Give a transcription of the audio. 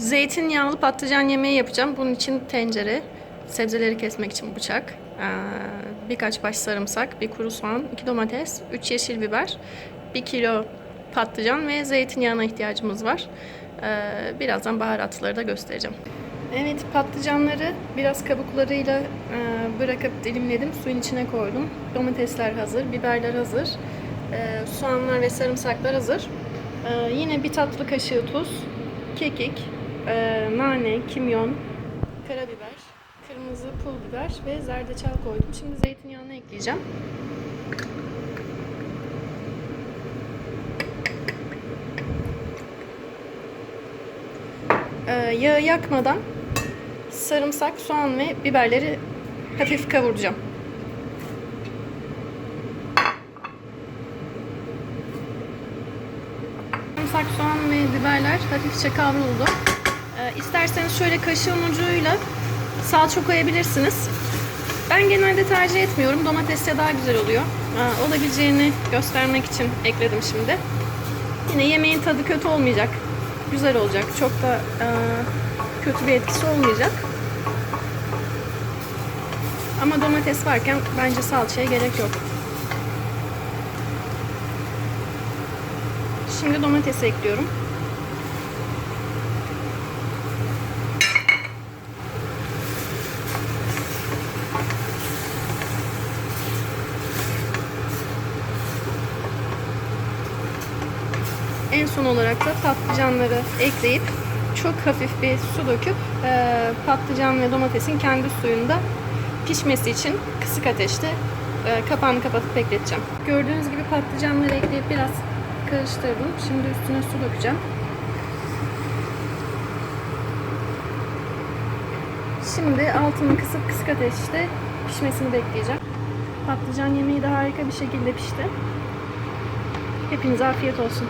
Zeytinyağlı patlıcan yemeği yapacağım. Bunun için tencere, sebzeleri kesmek için bıçak, birkaç baş sarımsak, bir kuru soğan, iki domates, üç yeşil biber, bir kilo patlıcan ve zeytinyağına ihtiyacımız var. Birazdan baharatları da göstereceğim. Evet patlıcanları biraz kabuklarıyla bırakıp dilimledim. Suyun içine koydum. Domatesler hazır, biberler hazır. Soğanlar ve sarımsaklar hazır. Yine bir tatlı kaşığı tuz, kekik, e, nane, kimyon, karabiber, kırmızı pul biber ve zerdeçal koydum. Şimdi zeytinyağını ekleyeceğim. E, Yağı yakmadan sarımsak, soğan ve biberleri hafif kavuracağım. Sarımsak, soğan ve biberler hafifçe kavruldu. Ee, isterseniz şöyle kaşığın ucuyla salça koyabilirsiniz. Ben genelde tercih etmiyorum. Domatesle daha güzel oluyor. Ee, olabileceğini göstermek için ekledim şimdi. Yine yemeğin tadı kötü olmayacak. Güzel olacak. Çok da e, kötü bir etkisi olmayacak. Ama domates varken bence salçaya gerek yok. Şimdi domates ekliyorum. En son olarak da patlıcanları ekleyip çok hafif bir su döküp e, patlıcan ve domatesin kendi suyunda pişmesi için kısık ateşte e, kapağını kapatıp bekleteceğim. Gördüğünüz gibi patlıcanları ekleyip biraz karıştırdım. Şimdi üstüne su dökeceğim. Şimdi altını kısıp kısık ateşte pişmesini bekleyeceğim. Patlıcan yemeği de harika bir şekilde pişti. Hepinize afiyet olsun.